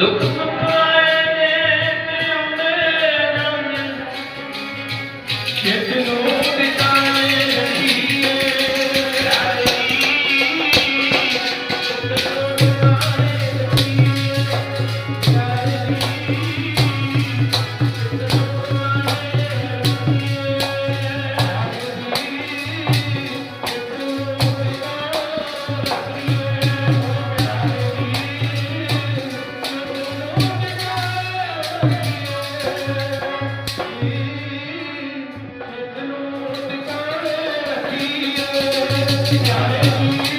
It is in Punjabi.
ਦੁੱਖ Thank you.